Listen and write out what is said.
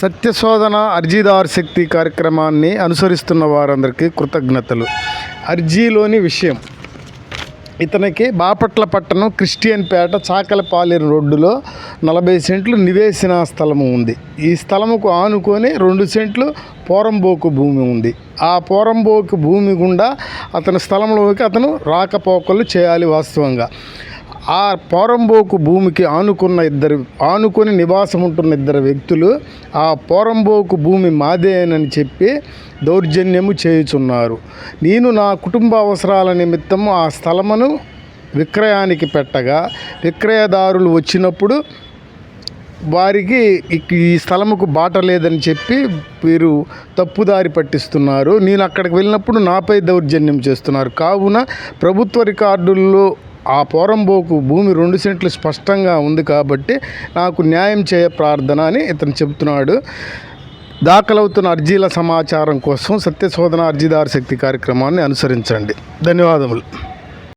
సత్యశోధన అర్జీదార్ శక్తి కార్యక్రమాన్ని అనుసరిస్తున్న వారందరికీ కృతజ్ఞతలు. అర్జీలోని విషయం. ఇతనికి బాపట్ల పట్టణం క్రిస్టియన్ పేట చాకలపాలెం రోడ్డులో నలభై సెంట్లు నివేశన స్థలము ఉంది. ఈ స్థలముకు ఆనుకొని రెండు సెంట్లు పోరంబోకు భూమి ఉంది. ఆ పోరంబోకు భూమి గుండా అతని స్థలంలోకి అతను రాకపోకలు చేయాలి వాస్తవంగా. ఆ పోరంబోకు భూమికి ఆనుకున్న ఇద్దరు ఆనుకొని నివాసం ఉంటున్న ఇద్దరు వ్యక్తులు ఆ పోరంబోకు భూమి మాదేనని చెప్పి దౌర్జన్యము చేయుచున్నారు. నేను నా కుటుంబ అవసరాల నిమిత్తం ఆ స్థలమును విక్రయానికి పెట్టగా విక్రయదారులు వచ్చినప్పుడు వారికి ఈ స్థలముకు బాట లేదని చెప్పి వీరు తప్పుదారి పట్టిస్తున్నారు. నేను అక్కడికి వెళ్ళినప్పుడు నాపై దౌర్జన్యం చేస్తున్నారు. కావున ప్రభుత్వ రికార్డుల్లో ఆ పోరంబోకు భూమి రెండు సెంట్లు స్పష్టంగా ఉంది కాబట్టి నాకు న్యాయం చేయ ప్రార్థన అని ఇతను చెబుతున్నాడు. దాఖలవుతున్న అర్జీల సమాచారం కోసం సత్యశోధన అర్జీదారు శక్తి కార్యక్రమాన్ని అనుసరించండి. ధన్యవాదములు.